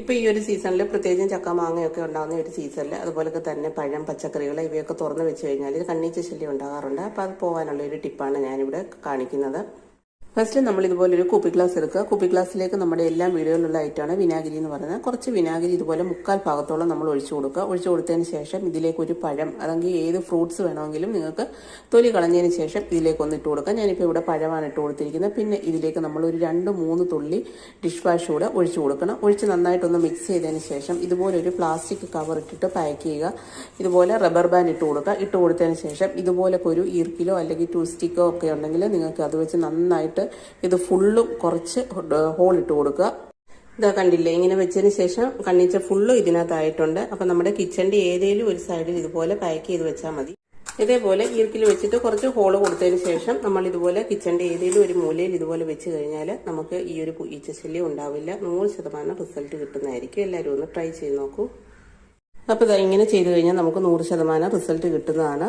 ഇപ്പോൾ ഈ ഒരു സീസണിൽ പ്രത്യേകിച്ചും ചക്ക മാങ്ങയൊക്കെ ഉണ്ടാകുന്ന ഒരു സീസണിൽ അതുപോലൊക്കെ തന്നെ പഴം പച്ചക്കറികൾ ഇവയൊക്കെ തുറന്ന് വെച്ച് കഴിഞ്ഞാൽ കണ്ണീച്ച ശല്യം ഉണ്ടാകാറുണ്ട്. അപ്പോൾ അത് പോകാനുള്ള ഒരു ടിപ്പാണ് ഞാനിവിടെ കാണിക്കുന്നത്. ഫസ്റ്റ് നമ്മൾ ഇതുപോലെ ഒരു കുപ്പി ഗ്ലാസ് എടുക്കുക. കുപ്പി ഗ്ലാസ്സിലേക്ക് നമ്മുടെ എല്ലാ വീടുകളിലുള്ള ഐറ്റമാണ് വിനാഗിരി എന്ന് പറയുന്നത്. കുറച്ച് വിനാഗിരി ഇതുപോലെ മുക്കാൽ ഭാഗത്തോളം നമ്മൾ ഒഴിച്ചു കൊടുക്കുക. ഒഴിച്ചു കൊടുത്തതിന് ശേഷം ഇതിലേക്ക് ഒരു പഴം അല്ലെങ്കിൽ ഏത് ഫ്രൂട്ട്സ് വേണമെങ്കിലും നിങ്ങൾക്ക് തൊലി കളഞ്ഞതിന് ശേഷം ഇതിലേക്ക് ഒന്ന് ഇട്ട് കൊടുക്കുക. ഞാനിപ്പോൾ ഇവിടെ പഴമാണ് ഇട്ട് കൊടുത്തിരിക്കുന്നത്. പിന്നെ ഇതിലേക്ക് നമ്മൾ ഒരു രണ്ട് മൂന്ന് തുള്ളി ഡിഷ് വാഷ് കൂടെ ഒഴിച്ചു കൊടുക്കണം. ഒഴിച്ച് നന്നായിട്ടൊന്ന് മിക്സ് ചെയ്തതിന് ശേഷം ഇതുപോലെ ഒരു പ്ലാസ്റ്റിക് കവർ ഇട്ടിട്ട് പാക്ക് ചെയ്യുക. ഇതുപോലെ റബ്ബർ ബാൻഡ് ഇട്ട് കൊടുക്കുക. ഇട്ട് കൊടുത്തതിന് ശേഷം ഇതുപോലെ ഒരു ഈർക്കിലോ അല്ലെങ്കിൽ ടൂ സ്റ്റിക്കോ ഒക്കെ ഉണ്ടെങ്കിൽ നിങ്ങൾക്ക് അത് വെച്ച് നന്നായിട്ട് ഇത് ഫുള്ളും കുറച്ച് ഹോൾ ഇട്ട് കൊടുക്കുക. ഇതാ കണ്ടില്ലേ ഇങ്ങനെ വെച്ചതിന് ശേഷം കണ്ണിച്ച ഫുള്ളും ഇതിനകത്തായിട്ടുണ്ട്. അപ്പം നമ്മുടെ കിച്ചന്റെ ഏതെങ്കിലും ഒരു സൈഡിൽ ഇതുപോലെ പാക്ക് ചെയ്ത് വെച്ചാൽ മതി. ഇതേപോലെ ഈർക്കിൽ വെച്ചിട്ട് കുറച്ച് ഹോൾ കൊടുത്തതിന് ശേഷം നമ്മൾ ഇതുപോലെ കിച്ചന്റെ ഏതെങ്കിലും ഒരു മൂലയിൽ ഇതുപോലെ വെച്ച് കഴിഞ്ഞാൽ നമുക്ക് ഈ ഒരു ഈച്ചശല്യം ഉണ്ടാവില്ല. നൂറ് ശതമാനം റിസൾട്ട് കിട്ടുന്നതായിരിക്കും. എല്ലാവരും ഒന്ന് ട്രൈ ചെയ്ത് നോക്കൂ. അപ്പോൾ ഇതാ ഇങ്ങനെ ചെയ്ത് കഴിഞ്ഞാൽ നമുക്ക് നൂറ് ശതമാനം റിസൾട്ട് കിട്ടുന്നതാണ്.